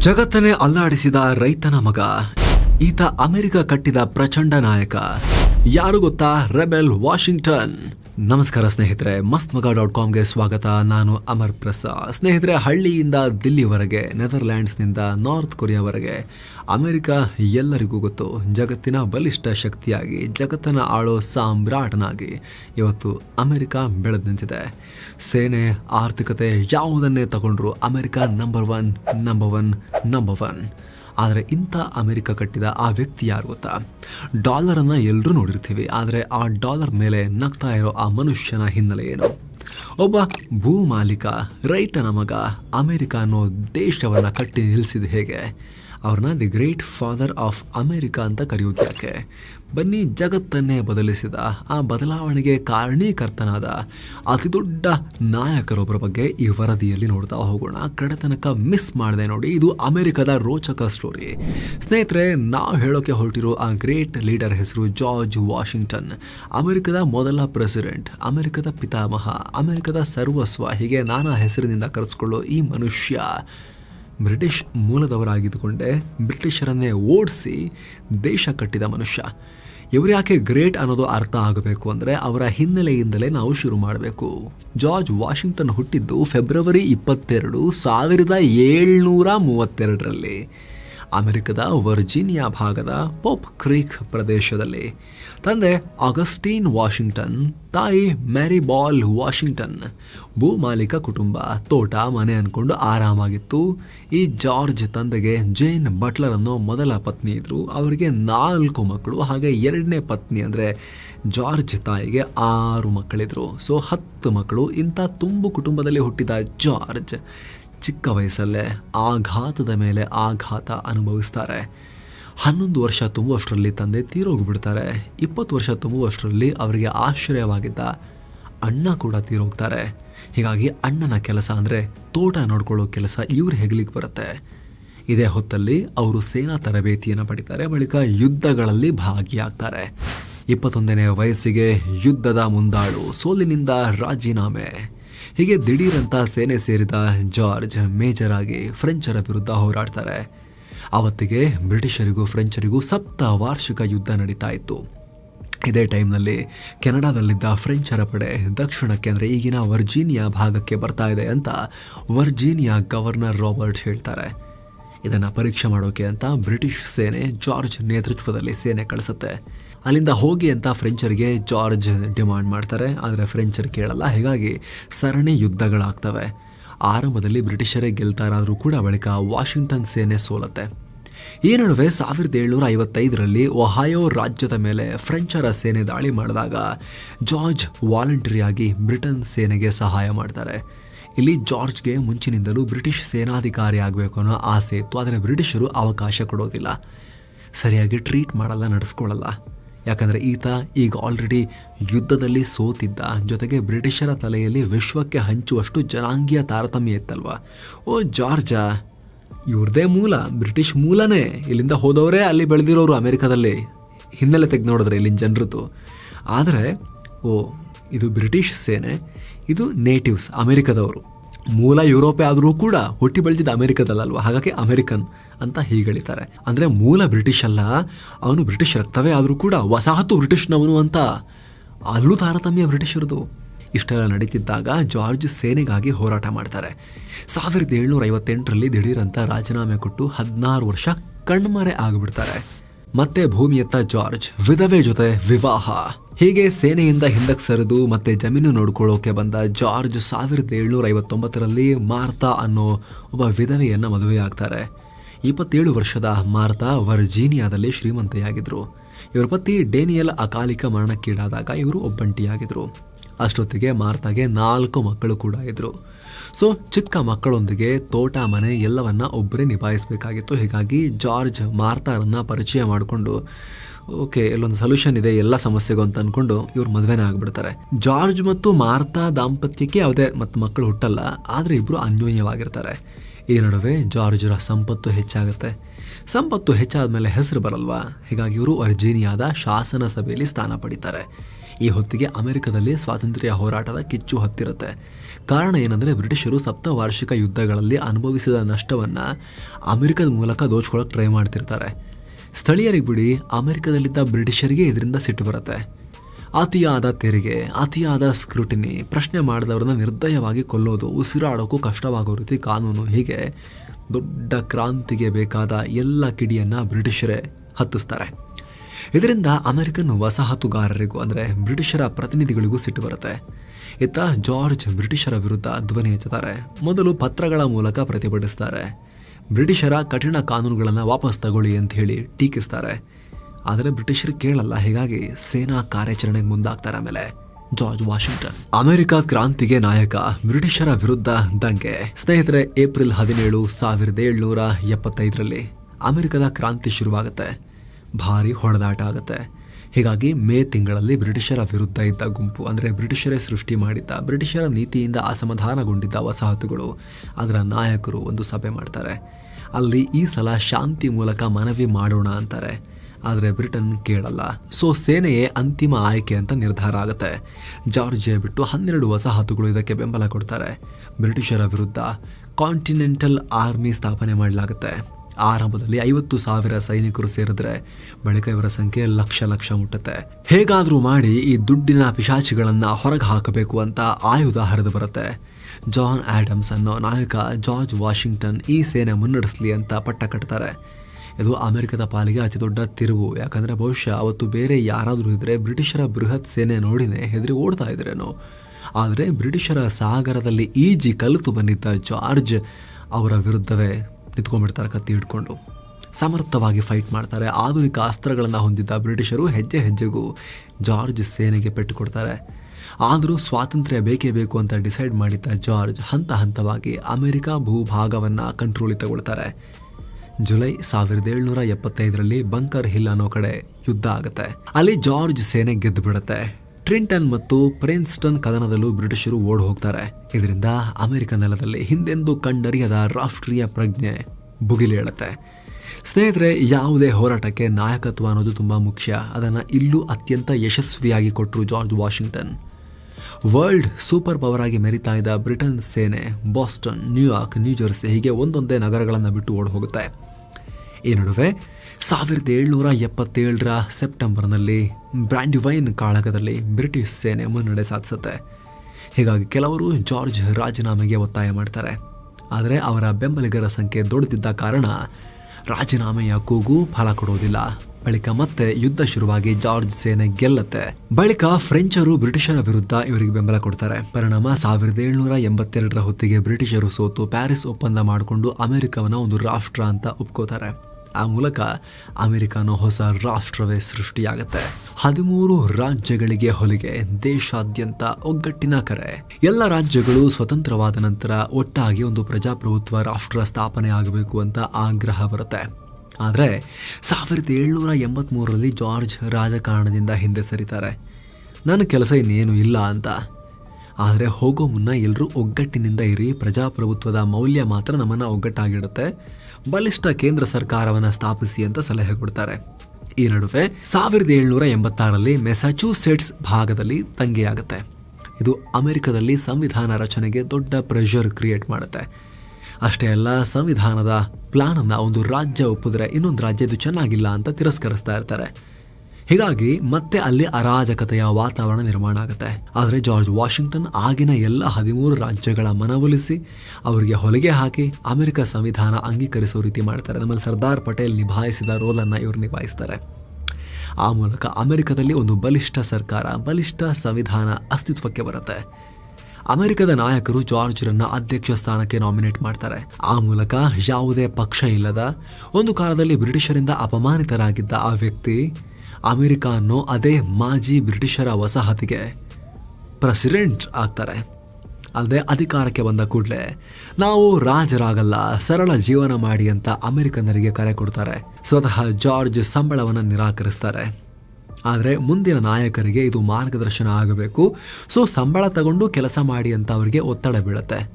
ಜಗತ್ತನ್ನೇ ಅಲ್ಲಾಡಿಸಿದ ರೈತನ ಮಗ. ಈತ ಅಮೆರಿಕ ಕಟ್ಟಿದ ಪ್ರಚಂಡ ನಾಯಕ. ಯಾರು ಗೊತ್ತಾ? Rebel Washington. ನಮಸ್ಕಾರ ಸ್ನೇಹಿತರೆ ಮಸ್ತ್ ಮಗ ಡಾಟ್ ಕಾಮ್ಗೆ ಸ್ವಾಗತ. ನಾನು ಅಮರ್ ಪ್ರಸಾದ್. ಸ್ನೇಹಿತರೆ, ಹಳ್ಳಿಯಿಂದ ದಿಲ್ಲಿವರೆಗೆ, ನೆದರ್ಲ್ಯಾಂಡ್ಸ್ನಿಂದ ನಾರ್ತ್ ಕೊರಿಯಾವರೆಗೆ ಅಮೆರಿಕ ಎಲ್ಲರಿಗೂ ಗೊತ್ತು. ಜಗತ್ತಿನ ಬಲಿಷ್ಠ ಶಕ್ತಿಯಾಗಿ, ಜಗತ್ತನ್ನು ಆಳೋ ಸಾಮ್ರಾಟನಾಗಿ ಇವತ್ತು ಅಮೆರಿಕ ಬೆಳೆದು ನಿಂತಿದೆ. ಸೇನೆ, ಆರ್ಥಿಕತೆ ಯಾವುದನ್ನೇ ತಗೊಂಡ್ರು America number one number one number one ಆದರೆ ಇಂಥ ಅಮೆರಿಕ ಕಟ್ಟಿದ ಆ ವ್ಯಕ್ತಿ ಯಾರು ಗೊತ್ತಾ? ಡಾಲರನ್ನು ಎಲ್ಲರೂ ನೋಡಿರ್ತೀವಿ, ಆದರೆ ಆ ಡಾಲರ್ ಮೇಲೆ ನಗ್ತಾ ಇರೋ ಆ ಮನುಷ್ಯನ ಹಿನ್ನೆಲೆ ಏನು? ಒಬ್ಬ ಭೂ ಮಾಲೀಕ, ರೈತನ ಮಗ, ಅಮೆರಿಕ ಅನ್ನೋ ದೇಶವನ್ನು ಕಟ್ಟಿ ನಿಲ್ಲಿಸಿದ ಹೇಗೆ? ಅವ್ರನ್ನ the great father of America ಅಂತ ಕರೆಯೋದು ಬನ್ನಿ ಜಗತ್ತನ್ನೇ ಬದಲಿಸಿದ ಆ ಬದಲಾವಣೆಗೆ ಕಾರಣೀಕರ್ತನಾದ ಅತಿ ದೊಡ್ಡ ನಾಯಕರೊಬ್ಬರ ಬಗ್ಗೆ ಈ ವರದಿಯಲ್ಲಿ ನೋಡ್ತಾ ಹೋಗೋಣ. ಕಡೆತನಕ ಮಿಸ್ ಮಾಡಿದೆ ನೋಡಿ, ಇದು ಅಮೆರಿಕದ ರೋಚಕ ಸ್ಟೋರಿ ಸ್ನೇಹಿತರೆ, ನಾವು ಹೇಳೋಕೆ ಹೊರಟಿರೋ ಆ ಗ್ರೇಟ್ ಲೀಡರ್ ಹೆಸರು ಜಾರ್ಜ್ ವಾಷಿಂಗ್ಟನ್. ಅಮೆರಿಕದ ಮೊದಲ ಪ್ರೆಸಿಡೆಂಟ್ ಅಮೆರಿಕದ ಪಿತಾಮಹ, ಅಮೆರಿಕದ ಸರ್ವಸ್ವ, ಹೀಗೆ ನಾನಾ ಹೆಸರಿನಿಂದ ಕರೆಸ್ಕೊಳ್ಳೋ ಈ ಮನುಷ್ಯ ಬ್ರಿಟಿಷ್ ಮೂಲದವರಾಗಿದ್ದುಕೊಂಡೇ ಬ್ರಿಟಿಷರನ್ನೇ ಓಡಿಸಿ ದೇಶ ಕಟ್ಟಿದ ಮನುಷ್ಯ. ಇವರು ಯಾಕೆ ಗ್ರೇಟ್ ಅನ್ನೋದು ಅರ್ಥ ಆಗಬೇಕು ಅಂದರೆ ಅವರ ಹಿನ್ನೆಲೆಯಿಂದಲೇ ನಾವು ಶುರು ಮಾಡಬೇಕು. ಜಾರ್ಜ್ ವಾಷಿಂಗ್ಟನ್ ಹುಟ್ಟಿದ್ದು ಫೆಬ್ರವರಿ ಇಪ್ಪತ್ತೆರಡು ಸಾವಿರದ ಏಳ್ನೂರ ಮೂವತ್ತೆರಡರಲ್ಲಿ. ಅಮೆರಿಕದ ವರ್ಜೀನಿಯಾ ಭಾಗದ ಪೋಪ್ ಕ್ರೀಕ್ ಪ್ರದೇಶದಲ್ಲಿ. ತಂದೆ ಆಗಸ್ಟೀನ್ ವಾಷಿಂಗ್ಟನ್, ತಾಯಿ ಮ್ಯಾರಿ ಬಾಲ್ ವಾಷಿಂಗ್ಟನ್. ಭೂಮಾಲೀಕ ಕುಟುಂಬ, ತೋಟ, ಮನೆ ಅಂದ್ಕೊಂಡು ಆರಾಮಾಗಿತ್ತು. ಈ ಜಾರ್ಜ್ ತಂದೆಗೆ ಜೇನ್ ಬಟ್ಲರ್ ಅನ್ನೋ ಮೊದಲ ಪತ್ನಿ ಇದ್ರು ಅವರಿಗೆ ನಾಲ್ಕು ಮಕ್ಕಳು, ಹಾಗೆ ಎರಡನೇ ಪತ್ನಿ ಅಂದರೆ ಜಾರ್ಜ್ ತಾಯಿಗೆ ಆರು ಮಕ್ಕಳಿದ್ರು. ಸೊ, ಹತ್ತು ಮಕ್ಕಳು, ಇಂಥ ತುಂಬು ಕುಟುಂಬದಲ್ಲಿ ಹುಟ್ಟಿದ ಜಾರ್ಜ್ ಚಿಕ್ಕ ವಯಸ್ಸಲ್ಲೇ ಆಘಾತದ ಮೇಲೆ ಆಘಾತ ಅನುಭವಿಸ್ತಾರೆ. ಹನ್ನೊಂದು ವರ್ಷ ತುಂಬುವಷ್ಟರಲ್ಲಿ ತಂದೆ ತೀರೋಗ್ಬಿಡ್ತಾರೆ. ಇಪ್ಪತ್ತು ವರ್ಷ ತುಂಬುವಷ್ಟರಲ್ಲಿ ಅವರಿಗೆ ಆಶ್ರಯವಾಗಿದ್ದ ಅಣ್ಣ ಕೂಡ ತೀರೋಗ್ತಾರೆ. ಹೀಗಾಗಿ ಅಣ್ಣನ ಕೆಲಸ ಅಂದರೆ ತೋಟ ನೋಡ್ಕೊಳ್ಳೋ ಕೆಲಸ ಇವ್ರ ಹೆಗಲಿಗೆ ಬರುತ್ತೆ. ಇದೇ ಹೊತ್ತಲ್ಲಿ ಅವರು ಸೇನಾ ತರಬೇತಿಯನ್ನು ಪಡಿತಾರೆ, ಬಳಿಕ ಯುದ್ಧಗಳಲ್ಲಿ ಭಾಗಿಯಾಗ್ತಾರೆ. ಇಪ್ಪತ್ತೊಂದನೇ ವಯಸ್ಸಿಗೆ ಯುದ್ಧದ ಮುಂದಾಳು, ಸೋಲಿನಿಂದ ರಾಜೀನಾಮೆ. ಹೀಗೆ ದಿಢೀರಂತ ಸೇನೆ ಸೇರಿದ ಜಾರ್ಜ್ ಮೇಜರ್ ಆಗಿ ಫ್ರೆಂಚರ ವಿರುದ್ಧ ಹೋರಾಡ್ತಾರೆ. ಅವತ್ತಿಗೆ ಬ್ರಿಟಿಷರಿಗೂ ಫ್ರೆಂಚರಿಗೂ ಸಪ್ತ ವಾರ್ಷಿಕ ಯುದ್ಧ ನಡೀತಾ ಇತ್ತು. ಇದೇ ಟೈಮ್ನಲ್ಲಿ ಕೆನಡಾದಲ್ಲಿದ್ದ ಫ್ರೆಂಚರ ಪಡೆ ದಕ್ಷಿಣಕ್ಕೆ ಅಂದರೆ ಈಗಿನ ವರ್ಜೀನಿಯಾ ಭಾಗಕ್ಕೆ ಬರ್ತಾ ಇದೆ ಅಂತ ವರ್ಜೀನಿಯಾ ಗವರ್ನರ್ ರಾಬರ್ಟ್ ಹೇಳ್ತಾರೆ. ಇದನ್ನು ಪರೀಕ್ಷೆ ಮಾಡೋಕೆ ಅಂತ ಬ್ರಿಟಿಷ್ ಸೇನೆ ಜಾರ್ಜ್ ನೇತೃತ್ವದಲ್ಲಿ ಸೇನೆ ಕಳಿಸುತ್ತೆ. ಅಲ್ಲಿಂದ ಹೋಗಿ ಅಂತ ಫ್ರೆಂಚರಿಗೆ ಜಾರ್ಜ್ ಡಿಮಾಂಡ್ ಮಾಡ್ತಾರೆ. ಆದರೆ ಫ್ರೆಂಚರ್ ಕೇಳಲ್ಲ. ಹೀಗಾಗಿ ಸರಣಿ ಯುದ್ಧಗಳಾಗ್ತವೆ. ಆರಂಭದಲ್ಲಿ ಬ್ರಿಟಿಷರೇ ಗೆಲ್ತಾರಾದರೂ ಕೂಡ ಬಳಿಕ ವಾಷಿಂಗ್ಟನ್ ಸೇನೆ ಸೋಲತ್ತೆ. ಈ ನಡುವೆ ಸಾವಿರದ ಏಳ್ನೂರ ಐವತ್ತೈದರಲ್ಲಿ ಒಹಾಯೋ ರಾಜ್ಯದ ಮೇಲೆ ಫ್ರೆಂಚರ ಸೇನೆ ದಾಳಿ ಮಾಡಿದಾಗ ಜಾರ್ಜ್ ವಾಲಂಟರಿಯಾಗಿ ಬ್ರಿಟನ್ ಸೇನೆಗೆ ಸಹಾಯ ಮಾಡ್ತಾರೆ. ಇಲ್ಲಿ ಜಾರ್ಜ್ಗೆ ಮುಂಚಿನಿಂದಲೂ ಬ್ರಿಟಿಷ್ ಸೇನಾಧಿಕಾರಿ ಆಗಬೇಕು ಅನ್ನೋ ಆಸೆ ಇತ್ತು, ಆದರೆ ಬ್ರಿಟಿಷರು ಅವಕಾಶ ಕೊಡೋದಿಲ್ಲ. ಸರಿಯಾಗಿ ಟ್ರೀಟ್ ಮಾಡಲ್ಲ, ನಡೆಸ್ಕೊಳ್ಳಲ್ಲ. ಯಾಕಂದರೆ ಈತ ಈಗ ಆಲ್ರೆಡಿ ಯುದ್ಧದಲ್ಲಿ ಸೋತಿದ್ದ. ಜೊತೆಗೆ ಬ್ರಿಟಿಷರ ತಲೆಯಲ್ಲಿ ವಿಶ್ವಕ್ಕೆ ಹಂಚುವಷ್ಟು ಜನಾಂಗೀಯ ತಾರತಮ್ಯ ಇತ್ತಲ್ವ? ಓ, ಜಾರ್ಜಾ, ಇವ್ರದೇ ಮೂಲ, ಬ್ರಿಟಿಷ್ ಮೂಲನೇ. ಇಲ್ಲಿಂದ ಹೋದವರೇ ಅಲ್ಲಿ ಬೆಳೆದಿರೋರು ಅಮೆರಿಕದಲ್ಲಿ. ಹಿನ್ನೆಲೆ ತೆಗೆದು ನೋಡಿದ್ರೆ ಇಲ್ಲಿನ ಜನರದ್ದು. ಆದರೆ, ಓ, ಇದು ಬ್ರಿಟಿಷ್ ಸೇನೆ, ಇದು ನೇಟಿವ್ಸ್ ಅಮೆರಿಕದವರು. ಮೂಲ ಯುರೋಪೇ ಆದರೂ ಕೂಡ ಹುಟ್ಟಿ ಬೆಳೆದಿದ್ದ ಅಮೆರಿಕದಲ್ಲಲ್ವ? ಹಾಗಾಗಿ ಅಮೆರಿಕನ್. ಅಂತ ಹೀಗಳಿತಾರೆ ಅಂದರೆ ಮೂಲ ಬ್ರಿಟಿಷ್ ಅಲ್ಲ, ಅವನು ಬ್ರಿಟಿಷ್ ರಕ್ತವೇ ಆದರೂ ಕೂಡ ವಸಾಹತು ಬ್ರಿಟಿಷ್ನವನು ಅಂತ ಅಲ್ಲೂ ತಾರತಮ್ಯ ಬ್ರಿಟಿಷರದು. ಇಷ್ಟೆಲ್ಲ ನಡೀತಿದ್ದಾಗ ಜಾರ್ಜ್ ಸೇನೆಗಾಗಿ ಹೋರಾಟ ಮಾಡ್ತಾರೆ. ಸಾವಿರದ ಏಳ್ನೂರ ಐವತ್ತೆಂಟರಲ್ಲಿ ದಿಢೀರಂತ ರಾಜೀನಾಮೆ ಕೊಟ್ಟು ಹದಿನಾರು ವರ್ಷ ಕಣ್ಮರೆ ಆಗಿಬಿಡ್ತಾರೆ. ಮತ್ತೆ ಭೂಮಿಯತ್ತ ಜಾರ್ಜ್, ವಿಧವೆ ಜೊತೆ ವಿವಾಹ. ಹೀಗೆ ಸೇನೆಯಿಂದ ಹಿಂದಕ್ಕೆ ಸರಿದು ಮತ್ತೆ ಜಮೀನು ನೋಡ್ಕೊಳ್ಳೋಕೆ ಬಂದ ಜಾರ್ಜ್ ಸಾವಿರದ ಏಳ್ನೂರ ಐವತ್ತೊಂಬತ್ತರಲ್ಲಿ ಮಾರ್ತಾ ಅನ್ನೋ ಒಬ್ಬ ವಿಧವೆಯನ್ನ ಮದುವೆಯಾಗ್ತಾರೆ. ಇಪ್ಪತ್ತೇಳು ವರ್ಷದ ಮಾರ್ತಾ ವರ್ಜೀನಿಯಾದಲ್ಲಿ ಶ್ರೀಮಂತೆಯಾಗಿದ್ದರು. ಇವರ ಪತಿ ಡೇನಿಯಲ್ ಅಕಾಲಿಕ ಮರಣಕ್ಕೀಡಾದಾಗ ಇವರು ಒಬ್ಬಂಟಿಯಾಗಿದ್ದರು. ಅಷ್ಟೊತ್ತಿಗೆ ಮಾರ್ತಾಗೆ ನಾಲ್ಕು ಮಕ್ಕಳು ಕೂಡ ಇದ್ದರು ಸೊ, ಚಿಕ್ಕ ಮಕ್ಕಳೊಂದಿಗೆ ತೋಟ, ಮನೆ ಎಲ್ಲವನ್ನ ಒಬ್ಬರೇ ನಿಭಾಯಿಸಬೇಕಾಗಿತ್ತು. ಹೀಗಾಗಿ ಜಾರ್ಜ್ ಮಾರ್ತಾರನ್ನು ಪರಿಚಯ ಮಾಡಿಕೊಂಡು, ಓಕೆ, ಇಲ್ಲೊಂದು ಸೊಲ್ಯೂಷನ್ ಇದೆ, ಎಲ್ಲ ಸಮಸ್ಯೆಗೂ ಅಂತ ಅಂದ್ಕೊಂಡು ಇವ್ರು ಮದುವೆನೇ ಆಗಿಬಿಡ್ತಾರೆ. ಜಾರ್ಜ್ ಮತ್ತು ಮಾರ್ತಾ ದಾಂಪತ್ಯಕ್ಕೆ ಯಾವುದೇ ಮತ್ತು ಮಕ್ಕಳು ಹುಟ್ಟಲ್ಲ, ಆದರೆ ಇಬ್ಬರು ಅನ್ಯೋನ್ಯವಾಗಿರ್ತಾರೆ. ಈ ನಡುವೆ ಜಾರ್ಜರ ಸಂಪತ್ತು ಹೆಚ್ಚಾಗುತ್ತೆ. ಸಂಪತ್ತು ಹೆಚ್ಚಾದ ಮೇಲೆ ಹೆಸರು ಬರಲ್ವಾ? ಹೀಗಾಗಿ ಇವರು ವರ್ಜೀನಿಯಾದ ಶಾಸನ ಸಭೆಯಲ್ಲಿ ಸ್ಥಾನ ಪಡಿತಾರೆ. ಈ ಹೊತ್ತಿಗೆ ಅಮೆರಿಕದಲ್ಲಿ ಸ್ವಾತಂತ್ರ್ಯ ಹೋರಾಟದ ಕಿಚ್ಚು ಹತ್ತಿರುತ್ತೆ. ಕಾರಣ ಏನಂದರೆ ಬ್ರಿಟಿಷರು ಸಪ್ತವಾರ್ಷಿಕ ಯುದ್ಧಗಳಲ್ಲಿ ಅನುಭವಿಸಿದ ನಷ್ಟವನ್ನು ಅಮೆರಿಕದ ಮೂಲಕ ದೋಚ್ಕೊಳ್ಳೋಕೆ ಟ್ರೈ ಮಾಡ್ತಿರ್ತಾರೆ. ಸ್ಥಳೀಯರಿಗೆ ಬಿಡಿ, ಅಮೆರಿಕದಲ್ಲಿದ್ದ ಬ್ರಿಟಿಷರಿಗೆ ಇದರಿಂದ ಸಿಟ್ಟು ಬರುತ್ತೆ. ಅತಿಯಾದ ತೆರಿಗೆ, ಅತಿಯಾದ ಸ್ಕ್ರೂಟಿನಿ, ಪ್ರಶ್ನೆ ಮಾಡಿದವರನ್ನು ನಿರ್ದಯವಾಗಿ ಕೊಲ್ಲೋದು ಉಸಿರಾಡೋಕ್ಕೂ ಕಷ್ಟವಾಗೋ ರೀತಿ ಕಾನೂನು, ಹೀಗೆ ದೊಡ್ಡ ಕ್ರಾಂತಿಗೆ ಬೇಕಾದ ಎಲ್ಲ ಕಿಡಿಯನ್ನು ಬ್ರಿಟಿಷರೇ ಹತ್ತಿಸ್ತಾರೆ. ಇದರಿಂದ ಅಮೆರಿಕನ್ ವಸಾಹತುಗಾರರಿಗೂ, ಅಂದರೆ ಬ್ರಿಟಿಷರ ಪ್ರತಿನಿಧಿಗಳಿಗೂ ಸಿಟ್ಟು ಬರುತ್ತೆ. ಇತ್ತ ಜಾರ್ಜ್ ಬ್ರಿಟಿಷರ ವಿರುದ್ಧ ಧ್ವನಿ ಎತ್ತುತ್ತಾರೆ ಮೊದಲು ಪತ್ರಗಳ ಮೂಲಕ ಪ್ರತಿಭಟಿಸ್ತಾರೆ. ಬ್ರಿಟಿಷರ ಕಠಿಣ ಕಾನೂನುಗಳನ್ನು ವಾಪಸ್ ತಗೊಳ್ಳಿ ಅಂತ ಹೇಳಿ ಟೀಕಿಸ್ತಾರೆ. ಆದರೆ ಬ್ರಿಟಿಷರು ಕೇಳಲ್ಲ, ಹೀಗಾಗಿ ಸೇನಾ ಕಾರ್ಯಾಚರಣೆಗೆ ಮುಂದಾಗ್ತಾರೆ ಆಮೇಲೆ ಜಾರ್ಜ್ ವಾಷಿಂಗ್ಟನ್. ಅಮೆರಿಕ ಕ್ರಾಂತಿಗೆ ನಾಯಕ, ಬ್ರಿಟಿಷರ ವಿರುದ್ಧ ದಂಗೆ. ಸ್ನೇಹಿತರೆ, ಏಪ್ರಿಲ್ ಹದಿನೇಳು, ಸಾವಿರದ ಏಳ್ನೂರ ಎಪ್ಪತ್ತೈದರಲ್ಲಿ ಅಮೆರಿಕದ ಕ್ರಾಂತಿ ಶುರುವಾಗುತ್ತೆ. ಭಾರಿ ಹೊಡೆದಾಟ ಆಗುತ್ತೆ. ಹೀಗಾಗಿ ಮೇ ತಿಂಗಳಲ್ಲಿ ಬ್ರಿಟಿಷರ ವಿರುದ್ಧ ಇದ್ದ ಗುಂಪು, ಅಂದರೆ ಬ್ರಿಟಿಷರೇ ಸೃಷ್ಟಿ ಮಾಡಿದ್ದ, ಬ್ರಿಟಿಷರ ನೀತಿಯಿಂದ ಅಸಮಾಧಾನಗೊಂಡಿದ್ದ ವಸಾಹತುಗಳು, ಅದರ ನಾಯಕರು ಒಂದು ಸಭೆ ಮಾಡ್ತಾರೆ. ಅಲ್ಲಿ ಈ ಸಲ ಶಾಂತಿ ಮೂಲಕ ಮನವಿ ಮಾಡೋಣ ಅಂತಾರೆ. ಆದರೆ ಬ್ರಿಟನ್ ಕೇಳಲ್ಲ. ಸೊ ಸೇನೆಯೇ ಅಂತಿಮ ಆಯ್ಕೆ ಅಂತ ನಿರ್ಧಾರ ಆಗುತ್ತೆ. ಜಾರ್ಜಿಯಾ ಬಿಟ್ಟು ಹನ್ನೆರಡು ವಸಾಹತುಗಳು ಇದಕ್ಕೆ ಬೆಂಬಲ ಕೊಡ್ತಾರೆ. ಬ್ರಿಟಿಷರ ವಿರುದ್ಧ ಕಾಂಟಿನೆಂಟಲ್ ಆರ್ಮಿ ಸ್ಥಾಪನೆ ಮಾಡಲಾಗುತ್ತೆ. ಆರಂಭದಲ್ಲಿ ಐವತ್ತು ಸಾವಿರ ಸೈನಿಕರು ಸೇರಿದ್ರೆ ಬಳಿಕ ಇವರ ಸಂಖ್ಯೆ ಲಕ್ಷ ಲಕ್ಷ ಮುಟ್ಟುತ್ತೆ. ಹೇಗಾದರೂ ಮಾಡಿ ಈ ದುಡ್ಡಿನ ಪಿಶಾಚಿಗಳನ್ನು ಹೊರಗೆ ಹಾಕಬೇಕು ಅಂತ ಆಯುಧ ಹರಿದು ಬರುತ್ತೆ. ಜಾನ್ ಆ್ಯಡಮ್ಸ್ ಅನ್ನೋ ನಾಯಕ ಜಾರ್ಜ್ ವಾಷಿಂಗ್ಟನ್ ಈ ಸೇನೆ ಮುನ್ನಡೆಸಲಿ ಅಂತ ಪಟ್ಟ ಕಟ್ತಾರೆ. ಇದು ಅಮೆರಿಕದ ಪಾಲಿಗೆ ಅತಿ ದೊಡ್ಡ ತಿರುವು. ಯಾಕಂದ್ರೆ ಬಹುಶಃ ಅವತ್ತು ಬೇರೆ ಯಾರಾದರೂ ಇದ್ರೆ ಬ್ರಿಟಿಷರ ಬೃಹತ್ ಸೇನೆ ನೋಡಿನೇ ಹೆದರಿ ಓಡ್ತಾ ಇದ್ರೇನೋ. ಆದರೆ ಬ್ರಿಟಿಷರ ಸಾಗರದಲ್ಲಿ ಈಜಿ ಕಲಿತು ಬಂದಿದ್ದ ಜಾರ್ಜ್ ಅವರ ವಿರುದ್ಧವೇ ನಿಂತ್ಕೊಂಡ್ಬಿಡ್ತಾರೆ ಕತ್ತಿ ಹಿಡ್ಕೊಂಡು. ಸಮರ್ಥವಾಗಿ ಫೈಟ್ ಮಾಡ್ತಾರೆ. ಆಧುನಿಕ ಅಸ್ತ್ರಗಳನ್ನು ಹೊಂದಿದ್ದ ಬ್ರಿಟಿಷರು ಹೆಜ್ಜೆ ಹೆಜ್ಜೆಗೂ ಜಾರ್ಜ್ ಸೇನೆಗೆ ಪೆಟ್ಟು ಕೊಡ್ತಾರೆ. ಆದರೂ ಸ್ವಾತಂತ್ರ್ಯ ಬೇಕೇ ಬೇಕು ಅಂತ ಡಿಸೈಡ್ ಮಾಡಿದ್ದ ಜಾರ್ಜ್ ಹಂತ ಹಂತವಾಗಿ ಅಮೆರಿಕ ಭೂಭಾಗವನ್ನು ಕಂಟ್ರೋಲಿ ತಗೊಳ್ತಾರೆ. ಜುಲೈ ಸಾವಿರದ ಏಳ್ನೂರ ಎಪ್ಪತ್ತೈದರಲ್ಲಿ ಬಂಕರ್ ಹಿಲ್ ಅನ್ನೋ ಕಡೆ ಯುದ್ಧ ಆಗುತ್ತೆ. ಅಲ್ಲಿ ಜಾರ್ಜ್ ಸೇನೆ ಗೆದ್ದು ಬಿಡುತ್ತೆ. ಟ್ರಿಂಟನ್ ಮತ್ತು ಪ್ರಿನ್ಸ್ಟನ್ ಕದನದಲ್ಲೂ ಬ್ರಿಟಿಷರು ಓಡ್ ಹೋಗ್ತಾರೆ. ಇದರಿಂದ ಅಮೆರಿಕ ನೆಲದಲ್ಲಿ ಹಿಂದೆಂದೂ ಕಂಡರಿಯದ ರಾಷ್ಟ್ರೀಯ ಪ್ರಜ್ಞೆ ಭುಗಿಲೇಳುತ್ತೆ ಸ್ನೇಹಿತರೆ, ಯಾವುದೇ ಹೋರಾಟಕ್ಕೆ ನಾಯಕತ್ವ ಅನ್ನೋದು ತುಂಬ ಮುಖ್ಯ. ಅದನ್ನು ಇಲ್ಲೂ ಅತ್ಯಂತ ಯಶಸ್ವಿಯಾಗಿ ಕೊಟ್ಟರು George Washington. World super power ಆಗಿ ಮೆರಿತಾ ಇದ್ದ ಬ್ರಿಟನ್ ಸೇನೆ, ಬಾಸ್ಟನ್, ನ್ಯೂಯಾರ್ಕ್ ನ್ಯೂಜರ್ಸಿ ಹೀಗೆ ಒಂದೊಂದೇ ನಗರಗಳನ್ನು ಬಿಟ್ಟು ಓಡ್ ಹೋಗುತ್ತೆ. ಈ ನಡುವೆ ಸಾವಿರದ ಏಳ್ನೂರ ಎಪ್ಪತ್ತೇಳರ ಸೆಪ್ಟೆಂಬರ್ನಲ್ಲಿ ಬ್ರ್ಯಾಂಡಿವೈನ್ ಕಾಳಗದಲ್ಲಿ ಬ್ರಿಟಿಷ್ ಸೇನೆ ಮುನ್ನಡೆ ಸಾಧಿಸುತ್ತೆ. ಹೀಗಾಗಿ ಕೆಲವರು ಜಾರ್ಜ್ ರಾಜೀನಾಮೆಗೆ ಒತ್ತಾಯ ಮಾಡ್ತಾರೆ. ಆದರೆ ಅವರ ಬೆಂಬಲಿಗರ ಸಂಖ್ಯೆ ದೊಡ್ಡದಿದ್ದ ಕಾರಣ ರಾಜೀನಾಮೆಯ ಕೂಗು ಫಲ ಕೊಡುವುದಿಲ್ಲ. ಬಳಿಕ ಮತ್ತೆ ಯುದ್ಧ ಶುರುವಾಗಿ ಜಾರ್ಜ್ ಸೇನೆ ಗೆಲ್ಲತ್ತೆ. ಬಳಿಕ ಫ್ರೆಂಚರು ಬ್ರಿಟಿಷರ ವಿರುದ್ಧ ಇವರಿಗೆ ಬೆಂಬಲ ಕೊಡ್ತಾರೆ. ಪರಿಣಾಮ ಸಾವಿರದ ಏಳ್ನೂರ ಎಂಬತ್ತೆರಡರ ಹೊತ್ತಿಗೆ ಬ್ರಿಟಿಷರು ಸೋತು ಪ್ಯಾರಿಸ್ ಒಪ್ಪಂದ ಮಾಡಿಕೊಂಡು ಅಮೆರಿಕವನ್ನ ಒಂದು ರಾಷ್ಟ್ರ ಅಂತ ಒಪ್ಕೋತಾರೆ. ಆ ಮೂಲಕ ಅಮೆರಿಕನ ಹೊಸ ರಾಷ್ಟ್ರವೇ ಸೃಷ್ಟಿಯಾಗುತ್ತೆ. ಹದಿಮೂರು ರಾಜ್ಯಗಳಿಗೆ ಹೊಲಿಗೆ ದೇಶಾದ್ಯಂತ ಒಗ್ಗಟ್ಟಿನ ಕರೆ. ಎಲ್ಲ ರಾಜ್ಯಗಳು ಸ್ವತಂತ್ರವಾದ ನಂತರ ಒಟ್ಟಾಗಿ ಒಂದು ಪ್ರಜಾಪ್ರಭುತ್ವ ರಾಷ್ಟ್ರ ಸ್ಥಾಪನೆ ಆಗಬೇಕು ಅಂತ ಆಗ್ರಹ ಬರುತ್ತೆ. ಆದರೆ ಸಾವಿರದ ಏಳ್ನೂರ ಎಂಬತ್ಮೂರರಲ್ಲಿ ಜಾರ್ಜ್ ರಾಜಕಾರಣದಿಂದ ಹಿಂದೆ ಸರಿತಾರೆ. ನನ್ನ ಕೆಲಸ ಇನ್ನೇನು ಇಲ್ಲ ಅಂತ. ಆದರೆ ಹೋಗೋ ಮುನ್ನ ಎಲ್ಲರೂ ಒಗ್ಗಟ್ಟಿನಿಂದ ಇರಿ, ಪ್ರಜಾಪ್ರಭುತ್ವದ ಮೌಲ್ಯ ಮಾತ್ರ ನಮ್ಮನ್ನು ಒಗ್ಗಟ್ಟಾಗಿಡುತ್ತೆ. ಬಲಿಷ್ಠ ಕೇಂದ್ರ ಸರ್ಕಾರವನ್ನು ಸ್ಥಾಪಿಸಿ ಅಂತ ಸಲಹೆ ಕೊಡ್ತಾರೆ. ಈ ನಡುವೆ ಸಾವಿರದ ಏಳ್ನೂರ ಎಂಬತ್ತಾರರಲ್ಲಿ ಮೆಸಾಚೂಸೆಟ್ಸ್ ಭಾಗದಲ್ಲಿ ತಂಗಿಯಾಗುತ್ತೆ ಇದು ಅಮೆರಿಕದಲ್ಲಿ ಸಂವಿಧಾನ ರಚನೆಗೆ ದೊಡ್ಡ ಪ್ರೆಷರ್ ಕ್ರಿಯೇಟ್ ಮಾಡುತ್ತೆ. ಅಷ್ಟೇ ಅಲ್ಲ, ಸಂವಿಧಾನದ ಪ್ಲಾನನ್ನು ಒಂದು ರಾಜ್ಯ ಒಪ್ಪಿದ್ರೆ ಇನ್ನೊಂದು ರಾಜ್ಯ ಇದು ಚೆನ್ನಾಗಿಲ್ಲ ಅಂತ ತಿರಸ್ಕರಿಸ್ತಾ ಇರ್ತಾರೆ. ಹೀಗಾಗಿ ಮತ್ತೆ ಅಲ್ಲಿ ಅರಾಜಕತೆಯ ವಾತಾವರಣ ನಿರ್ಮಾಣ ಆಗುತ್ತೆ. ಆದರೆ ಜಾರ್ಜ್ ವಾಷಿಂಗ್ಟನ್ ಆಗಿನ ಎಲ್ಲ ಹದಿಮೂರು ರಾಜ್ಯಗಳ ಮನವೊಲಿಸಿ ಅವರಿಗೆ ಹೊಲಿಗೆ ಹಾಕಿ ಅಮೆರಿಕ ಸಂವಿಧಾನ ಅಂಗೀಕರಿಸೋ ರೀತಿ ಮಾಡ್ತಾರೆ. ನಮ್ಮಲ್ಲಿ ಸರ್ದಾರ್ ಪಟೇಲ್ ನಿಭಾಯಿಸಿದ ರೋಲನ್ನು ಇವರು ನಿಭಾಯಿಸ್ತಾರೆ. ಆ ಮೂಲಕ ಅಮೆರಿಕದಲ್ಲಿ ಒಂದು ಬಲಿಷ್ಠ ಸರ್ಕಾರ, ಬಲಿಷ್ಠ ಸಂವಿಧಾನ ಅಸ್ತಿತ್ವಕ್ಕೆ ಬರುತ್ತೆ. ಅಮೆರಿಕದ ನಾಯಕರು ಜಾರ್ಜ್ರನ್ನ ಅಧ್ಯಕ್ಷ ಸ್ಥಾನಕ್ಕೆ ನಾಮಿನೇಟ್ ಮಾಡ್ತಾರೆ. ಆ ಮೂಲಕ ಯಾವುದೇ ಪಕ್ಷ ಇಲ್ಲದ, ಒಂದು ಕಾಲದಲ್ಲಿ ಬ್ರಿಟಿಷರಿಂದ ಅಪಮಾನಿತರಾಗಿದ್ದ ಆ ವ್ಯಕ್ತಿ ಅಮೆರಿಕ ಅನ್ನೋ ಅದೇ ಮಾಜಿ ಬ್ರಿಟಿಷರ ವಸಾಹತಿಗೆ ಪ್ರೆಸಿಡೆಂಟ್ ಆಗ್ತಾರೆ. ಅಲ್ಲದೆ ಅಧಿಕಾರಕ್ಕೆ ಬಂದ ಕೂಡಲೇ ನಾವು ರಾಜರಾಗಲ್ಲ, ಸರಳ ಜೀವನ ಮಾಡಿ ಅಂತ ಅಮೆರಿಕನ್ನರಿಗೆ ಕರೆ ಕೊಡ್ತಾರೆ. ಸ್ವತಃ ಜಾರ್ಜ್ ಸಂಬಳವನ್ನು ನಿರಾಕರಿಸ್ತಾರೆ. ಆದರೆ ಮುಂದಿನ ನಾಯಕರಿಗೆ ಇದು ಮಾರ್ಗದರ್ಶನ ಆಗಬೇಕು. ಸೊ ಸಂಬಳ ತಗೊಂಡು ಕೆಲಸ ಮಾಡಿ ಅಂತ ಅವರಿಗೆ ಒತ್ತಡ ಬೀಳುತ್ತೆ.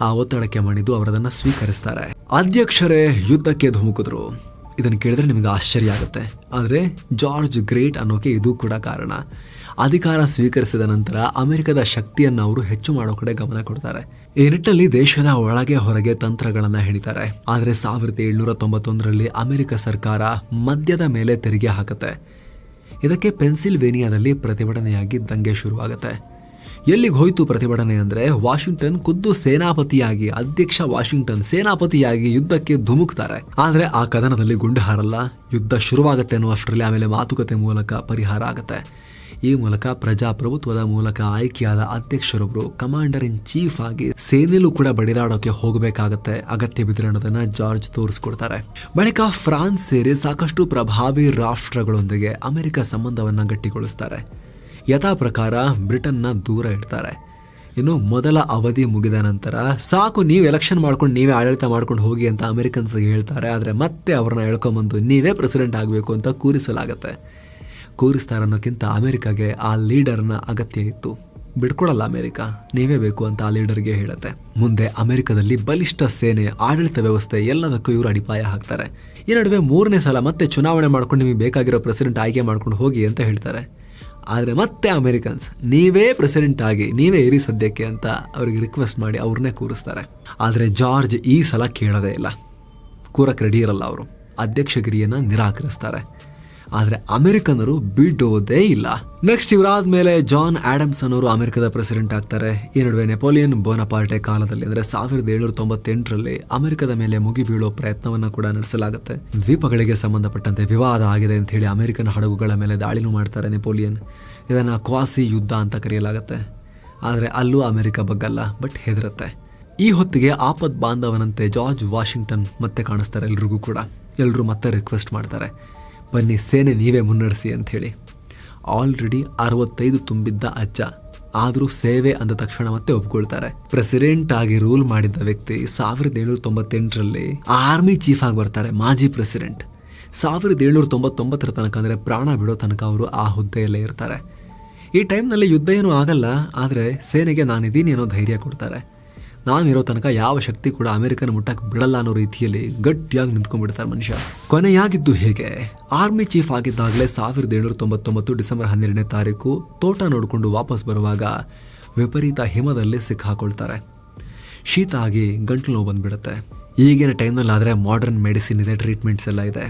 ಆ ಒತ್ತಡಕ್ಕೆ ಮಣಿದು ಅವರದನ್ನು ಸ್ವೀಕರಿಸ್ತಾರೆ. ಅಧ್ಯಕ್ಷರೇ, ಯುದ್ಧಕ್ಕೆ ಧುಮುಕಿದ್ರು. ಇದನ್ನು ಕೇಳಿದ್ರೆ ನಿಮಗೆ ಆಶ್ಚರ್ಯ ಆಗುತ್ತೆ. ಆದರೆ ಜಾರ್ಜ್ ಗ್ರೇಟ್ ಅನ್ನೋಕೆ ಇದು ಕೂಡ ಕಾರಣ. ಅಧಿಕಾರ ಸ್ವೀಕರಿಸಿದ ನಂತರ ಅಮೆರಿಕದ ಶಕ್ತಿಯನ್ನು ಅವರು ಹೆಚ್ಚು ಮಾಡೋ ಕಡೆ ಗಮನ ಕೊಡ್ತಾರೆ. ಈ ನಿಟ್ಟಲ್ಲಿ ದೇಶದ ಒಳಗೆ ಹೊರಗೆ ತಂತ್ರಗಳನ್ನು ಹಿಡಿತಾರೆ. ಆದರೆ ಸಾವಿರದ ಏಳ್ನೂರ ತೊಂಬತ್ತೊಂದರಲ್ಲಿ ಅಮೆರಿಕ ಸರ್ಕಾರ ಮದ್ಯದ ಮೇಲೆ ತೆರಿಗೆ ಹಾಕುತ್ತೆ. ಇದಕ್ಕೆ ಪೆನ್ಸಿಲ್ವೇನಿಯಾದಲ್ಲಿ ಪ್ರತಿಭಟನೆಯಾಗಿ ದಂಗೆ ಶುರುವಾಗುತ್ತೆ. ಎಲ್ಲಿಗೆ ಹೋಯಿತು ಪ್ರತಿಭಟನೆ ಅಂದರೆ ವಾಷಿಂಗ್ಟನ್ ಖುದ್ದು ಸೇನಾಪತಿಯಾಗಿ, ಅಧ್ಯಕ್ಷ ವಾಷಿಂಗ್ಟನ್ ಸೇನಾಪತಿಯಾಗಿ ಯುದ್ಧಕ್ಕೆ ಧುಮುಕ್ತಾರೆ. ಆದರೆ ಆ ಕದನದಲ್ಲಿ ಗುಂಡು ಹಾರಲ್ಲ, ಯುದ್ಧ ಶುರುವಾಗುತ್ತೆ ಅನ್ನುವಷ್ಟರಲ್ಲಿ ಆಮೇಲೆ ಮಾತುಕತೆ ಮೂಲಕ ಪರಿಹಾರ ಆಗುತ್ತೆ. ಈ ಮೂಲಕ ಪ್ರಜಾಪ್ರಭುತ್ವದ ಮೂಲಕ ಆಯ್ಕೆಯಾದ ಅಧ್ಯಕ್ಷರೊಬ್ಬರು ಕಮಾಂಡರ್ ಇನ್ ಚೀಫ್ ಆಗಿ ಸೇನೆಲೂ ಕೂಡ ಬಡಿದಾಡೋಕೆ ಹೋಗಬೇಕಾಗತ್ತೆ, ಅಗತ್ಯ ಬಿದ್ದರೆ ಅನ್ನೋದನ್ನ ಜಾರ್ಜ್ ತೋರಿಸ್ಕೊಡ್ತಾರೆ. ಬಳಿಕ ಫ್ರಾನ್ಸ್ ಸೇರಿ ಸಾಕಷ್ಟು ಪ್ರಭಾವಿ ರಾಷ್ಟ್ರಗಳೊಂದಿಗೆ ಅಮೆರಿಕ ಸಂಬಂಧವನ್ನ ಗಟ್ಟಿಗೊಳಿಸ್ತಾರೆ. ಯಥಾ ಪ್ರಕಾರ ಬ್ರಿಟನ್ನ ದೂರ ಇಡ್ತಾರೆ. ಇನ್ನು ಮೊದಲ ಅವಧಿ ಮುಗಿದ ನಂತರ ಸಾಕು, ನೀವು ಎಲೆಕ್ಷನ್ ಮಾಡ್ಕೊಂಡು ನೀವೇ ಆಡಳಿತ ಮಾಡ್ಕೊಂಡು ಹೋಗಿ ಅಂತ ಅಮೆರಿಕನ್ಸ್ಗೆ ಹೇಳ್ತಾರೆ. ಆದರೆ ಮತ್ತೆ ಅವ್ರನ್ನ ಎಳ್ಕೊಂಬಂದು ನೀವೇ ಪ್ರೆಸಿಡೆಂಟ್ ಆಗಬೇಕು ಅಂತ ಕೂರಿಸಲಾಗತ್ತೆ. ಕೂರಿಸ್ತಾರೆ ಅನ್ನೋಕ್ಕಿಂತ ಅಮೆರಿಕಾಗೆ ಆ ಲೀಡರ್ನ ಅಗತ್ಯ ಇತ್ತು. ಬಿಡ್ಕೊಡಲ್ಲ ಅಮೆರಿಕ, ನೀವೇ ಬೇಕು ಅಂತ ಆ ಲೀಡರ್ಗೆ ಹೇಳುತ್ತೆ. ಮುಂದೆ ಅಮೆರಿಕದಲ್ಲಿ ಬಲಿಷ್ಠ ಸೇನೆ, ಆಡಳಿತ ವ್ಯವಸ್ಥೆ ಎಲ್ಲದಕ್ಕೂ ಇವರು ಅಡಿಪಾಯ ಹಾಕ್ತಾರೆ. ಈ ನಡುವೆ ಮೂರನೇ ಸಲ ಮತ್ತೆ ಚುನಾವಣೆ ಮಾಡ್ಕೊಂಡು ನಿಮಗೆ ಬೇಕಾಗಿರೋ ಪ್ರೆಸಿಡೆಂಟ್ ಆಯ್ಕೆ ಮಾಡ್ಕೊಂಡು ಹೋಗಿ ಅಂತ ಹೇಳ್ತಾರೆ. ಆದರೆ ಮತ್ತೆ ಅಮೆರಿಕನ್ಸ್, ನೀವೇ ಪ್ರೆಸಿಡೆಂಟ್ ಆಗಿ, ನೀವೇ ಇರಿ ಸದ್ಯಕ್ಕೆ ಅಂತ ಅವ್ರಿಗೆ ರಿಕ್ವೆಸ್ಟ್ ಮಾಡಿ ಅವ್ರನ್ನೇ ಕೂರಿಸ್ತಾರೆ. ಆದರೆ ಜಾರ್ಜ್ ಈ ಸಲ ಕೇಳೋದೇ ಇಲ್ಲ. ಕೂರಕ್ಕೆ ರೆಡಿ ಇರಲ್ಲ ಅವರು. ಅಧ್ಯಕ್ಷಗಿರಿಯನ್ನು ನಿರಾಕರಿಸ್ತಾರೆ. ಆದರೆ ಅಮೆರಿಕನರು ಬಿಡೋದೇ ಇಲ್ಲ. ನೆಕ್ಸ್ಟ್ ಇವರಾದ ಮೇಲೆ ಜಾನ್ ಆಡಮ್ಸನ್ ಅವರು ಅಮೆರಿಕದ ಪ್ರೆಸಿಡೆಂಟ್ ಆಗ್ತಾರೆ. ಈ ನಡುವೆ ನೆಪೋಲಿಯನ್ ಬೋನಪಾರ್ಟೆ ಕಾಲದಲ್ಲಿ ಅಂದರೆ ಸಾವಿರದ ಏಳ್ನೂರ ತೊಂಬತ್ತೆಂಟರಲ್ಲಿ ಅಮೆರಿಕದ ಮೇಲೆ ಮುಗಿ ಬೀಳೋ ಪ್ರಯತ್ನವನ್ನ ಕೂಡ ನಡೆಸಲಾಗುತ್ತೆ. ದ್ವೀಪಗಳಿಗೆ ಸಂಬಂಧಪಟ್ಟಂತೆ ವಿವಾದ ಆಗಿದೆ ಅಂತ ಹೇಳಿ ಅಮೆರಿಕನ್ ಹಡಗುಗಳ ಮೇಲೆ ದಾಳಿನೂ ಮಾಡ್ತಾರೆ ನೆಪೋಲಿಯನ್. ಇದನ್ನ ಕ್ವಾಸಿ ಯುದ್ಧ ಅಂತ ಕರೆಯಲಾಗುತ್ತೆ. ಆದರೆ ಅಲ್ಲೂ ಅಮೆರಿಕ ಬಗ್ಗಲ್ಲ, ಬಟ್ ಹೆದರುತ್ತೆ. ಈ ಹೊತ್ತಿಗೆ ಆಪದ್ ಬಾಂಧವನಂತೆ ಜಾರ್ಜ್ ವಾಷಿಂಗ್ಟನ್ ಮತ್ತೆ ಕಾಣಿಸ್ತಾರೆ ಎಲ್ರಿಗೂ ಕೂಡ. ಎಲ್ಲರೂ ಮತ್ತೆ ರಿಕ್ವೆಸ್ಟ್ ಮಾಡ್ತಾರೆ. ಬನ್ನಿ, ಸೇನೆ ನೀವೇ ಮುನ್ನಡೆಸಿ ಅಂತ ಹೇಳಿ ಆಲ್ರೆಡಿ ಅರವತ್ತೈದು ತುಂಬಿದ್ದ ಅಜ್ಜ ಆದರೂ ಸೇವೆ ಅಂದ ತಕ್ಷಣ ಮತ್ತೆ ಒಪ್ಕೊಳ್ತಾರೆ. ಪ್ರೆಸಿಡೆಂಟ್ ಆಗಿ ರೂಲ್ ಮಾಡಿದ್ದ ವ್ಯಕ್ತಿ ಸಾವಿರದ ಏಳ್ನೂರ ತೊಂಬತ್ತೆಂಟರಲ್ಲಿ ಆರ್ಮಿ ಚೀಫ್ ಆಗಿ ಬರ್ತಾರೆ, ಮಾಜಿ ಪ್ರೆಸಿಡೆಂಟ್ ಸಾವಿರದ ಏಳ್ನೂರ ತೊಂಬತ್ತೊಂಬತ್ತರ ತನಕ ಅಂದರೆ ಪ್ರಾಣ ಬಿಡೋ ತನಕ ಅವರು ಆ ಹುದ್ದೆಯಲ್ಲೇ ಇರ್ತಾರೆ. ಈ ಟೈಮ್ನಲ್ಲಿ ಯುದ್ಧ ಏನೂ ಆಗಲ್ಲ, ಆದರೆ ಸೇನೆಗೆ ನಾನಿದ್ದೀನಿ ಅನ್ನೋ ಧೈರ್ಯ ಕೊಡ್ತಾರೆ. ನಾನಿರೋ ತನಕ ಯಾವ ಶಕ್ತಿ ಕೂಡ ಅಮೆರಿಕನ ಮುಟ್ಟಕ್ಕೆ ಬಿಡಲ್ಲ ಅನ್ನೋ ರೀತಿಯಲ್ಲಿ ಗಟ್ಟಿಯಾಗಿ ನಿಂತ್ಕೊಂಡ್ಬಿಡ್ತಾರೆ ಮನುಷ್ಯ. ಕೊನೆಯಾಗಿದ್ದು ಹೇಗೆ? ಆರ್ಮಿ ಚೀಫ್ ಆಗಿದ್ದಾಗಲೇ ಸಾವಿರದ ಏಳ್ನೂರ ತೊಂಬತ್ತೊಂಬತ್ತು ಡಿಸೆಂಬರ್ ಹನ್ನೆರಡನೇ ತಾರೀಕು ತೋಟ ನೋಡಿಕೊಂಡು ವಾಪಸ್ ಬರುವಾಗ ವಿಪರೀತ ಹಿಮದಲ್ಲಿ ಸಿಕ್ಕಾಕೊಳ್ತಾರೆ ಶೀತ ಆಗಿ ಗಂಟಲು ನೋವು ಬಂದ್ಬಿಡುತ್ತೆ. ಈಗಿನ ಟೈಮ್ನಲ್ಲಿ ಆದರೆ ಮಾಡರ್ನ್ ಮೆಡಿಸಿನ್ ಇದೆ ಟ್ರೀಟ್ಮೆಂಟ್ಸ್ ಎಲ್ಲ ಇದೆ.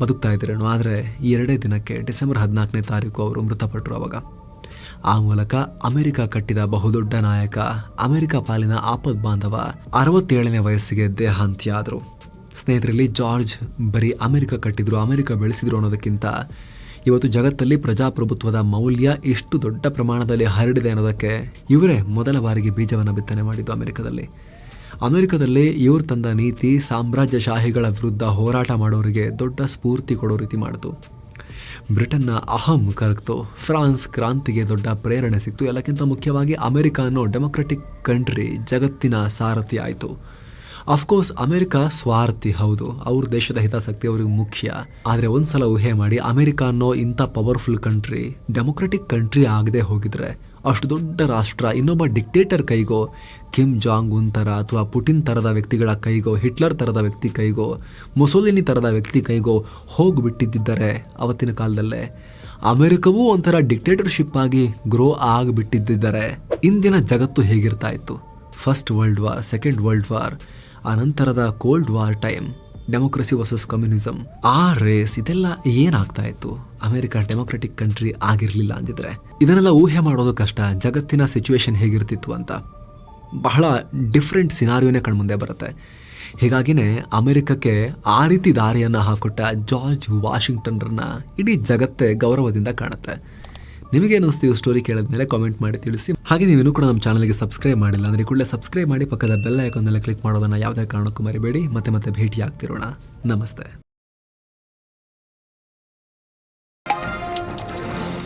ಬದುಕ್ತಾ ಇದ್ದೀರೇನು, ಆದರೆ ಈ ಎರಡೇ ದಿನಕ್ಕೆ ಡಿಸೆಂಬರ್ ಹದಿನಾಲ್ಕನೇ ತಾರೀಕು ಅವರು ಮೃತಪಟ್ಟರು ಅವಾಗ. ಆ ಮೂಲಕ ಅಮೆರಿಕ ಕಟ್ಟಿದ ಬಹುದೊಡ್ಡ ನಾಯಕ, ಅಮೆರಿಕ ಪಾಲಿನ ಆಪದ್ ಬಾಂಧವ ಅರವತ್ತೇಳನೇ ವಯಸ್ಸಿಗೆ ದೇಹಾಂತ್ಯ ಆದರು ಸ್ನೇಹಿತರಲ್ಲಿ ಜಾರ್ಜ್ ಬರೀ ಅಮೆರಿಕ ಕಟ್ಟಿದ್ರು, ಅಮೆರಿಕ ಬೆಳೆಸಿದ್ರು ಅನ್ನೋದಕ್ಕಿಂತ ಇವತ್ತು ಜಗತ್ತಲ್ಲಿ ಪ್ರಜಾಪ್ರಭುತ್ವದ ಮೌಲ್ಯ ಎಷ್ಟು ದೊಡ್ಡ ಪ್ರಮಾಣದಲ್ಲಿ ಹರಡಿದೆ ಅನ್ನೋದಕ್ಕೆ ಇವರೇ ಮೊದಲ ಬಾರಿಗೆ ಬೀಜವನ್ನು ಬಿತ್ತನೆ ಮಾಡಿದ್ದು ಅಮೆರಿಕದಲ್ಲಿ. ಅಮೆರಿಕದಲ್ಲಿ ಇವರು ತಂದ ನೀತಿ, ಸಾಮ್ರಾಜ್ಯಶಾಹಿಗಳ ವಿರುದ್ಧ ಹೋರಾಟ ಮಾಡೋರಿಗೆ ದೊಡ್ಡ ಸ್ಫೂರ್ತಿ ಕೊಡೋ ರೀತಿ ಮಾಡಿತು. ಬ್ರಿಟನ್ನ ಅಹಂ ಕರಗ್ತು. ಫ್ರಾನ್ಸ್ ಕ್ರಾಂತಿಗೆ ದೊಡ್ಡ ಪ್ರೇರಣೆ ಸಿಕ್ತು. ಎಲ್ಲಕ್ಕಿಂತ ಮುಖ್ಯವಾಗಿ ಅಮೆರಿಕ ಅನ್ನೋ ಡೆಮೊಕ್ರೆಟಿಕ್ ಕಂಟ್ರಿ ಜಗತ್ತಿನ ಸಾರಥಿ ಆಯಿತು. ಅಫ್ಕೋರ್ಸ್ ಅಮೆರಿಕ ಸ್ವಾರ್ಥಿ ಹೌದು. ಅವ್ರ ದೇಶದ ಹಿತಾಸಕ್ತಿ ಅವ್ರಿಗೆ ಮುಖ್ಯ. ಆದರೆ ಒಂದ್ಸಲ ಊಹೆ ಮಾಡಿ ಅಮೆರಿಕ ಅನ್ನೋ ಇಂಥ ಪವರ್ಫುಲ್ ಕಂಟ್ರಿ ಡೆಮೊಕ್ರೆಟಿಕ್ ಕಂಟ್ರಿ ಆಗದೆ ಹೋಗಿದ್ರೆ ಅಷ್ಟು ದೊಡ್ಡ ರಾಷ್ಟ್ರ, ಇನ್ನೊಬ್ಬ ಡಿಕ್ಟೇಟರ್ ಕೈಗೋ ಕಿಮ್ ಜಾಂಗ್ ಉನ್ ಥರ ಅಥವಾ ಪುಟಿನ್ ಥರದ ವ್ಯಕ್ತಿಗಳ ಕೈಗೋ ಹಿಟ್ಲರ್ ಥರದ ವ್ಯಕ್ತಿ ಕೈಗೋ ಮುಸೋಲಿನಿ ಥರದ ವ್ಯಕ್ತಿ ಕೈಗೋ ಹೋಗಿಬಿಟ್ಟಿದ್ದರೆ ಅವತ್ತಿನ ಕಾಲದಲ್ಲೇ. ಅಮೆರಿಕವೂ ಒಂಥರ ಡಿಕ್ಟೇಟರ್ಶಿಪ್ ಆಗಿ ಗ್ರೋ ಆಗಿಬಿಟ್ಟಿದ್ದರೆ ಇಂದಿನ ಜಗತ್ತು ಹೇಗಿರ್ತಾ ಇತ್ತು? First world war second world war ಆ ನಂತರದ cold war time democracy versus communism ಆ ರೇಸ್ ಇದೆಲ್ಲ ಏನಾಗ್ತಾ ಇತ್ತು? ಅಮೆರಿಕ ಡೆಮೊಕ್ರೆಟಿಕ್ ಕಂಟ್ರಿ ಆಗಿರಲಿಲ್ಲ ಅಂದಿದ್ರೆ. ಇದನ್ನೆಲ್ಲ ಊಹೆ ಮಾಡೋದು ಕಷ್ಟ. ಜಗತ್ತಿನ ಸಿಚುವೇಶನ್ ಹೇಗಿರ್ತಿತ್ತು ಅಂತ. ಬಹಳ ಡಿಫ್ರೆಂಟ್ ಸಿನಾರಿಯೋನೇ ಕಣ್ಮುಂದೆ ಬರುತ್ತೆ. ಹೀಗಾಗಿನೇ ಅಮೆರಿಕಕ್ಕೆ ಆ ರೀತಿ ದಾರಿಯನ್ನು ಹಾಕೊಟ್ಟ ಜಾರ್ಜ್ ವಾಷಿಂಗ್ಟನ್ರನ್ನ ಇಡೀ ಜಗತ್ತೇ ಗೌರವದಿಂದ ಕಾಣುತ್ತೆ. ನಿಮಗೆ ಈ ಸ್ಟೋರಿ ಕೇಳಿದ್ಮೇಲೆ ಕಾಮೆಂಟ್ ಮಾಡಿ ತಿಳಿಸಿ. ಹಾಗೆ ನೀವು ಕೂಡ ನಮ್ಮ ಚಾನಲ್ಗೆ ಸಬ್ಸ್ಕ್ರೈಬ್ ಮಾಡಿಲ್ಲ ಅಂದರೆ ಕೂಡಲೇ ಸಬ್ಸ್ಕ್ರೈಬ್ ಮಾಡಿ ಪಕ್ಕದ ಬೆಲ್ ಐಕಾನ್ ಮೇಲೆ ಕ್ಲಿಕ್ ಮಾಡೋದನ್ನ ಯಾವುದೇ ಕಾರಣಕ್ಕೂ ಮರಿಬೇಡಿ. ಮತ್ತೆ ಮತ್ತೆ ಭೇಟಿ ಆಗ್ತಿರೋಣ ನಮಸ್ತೆ.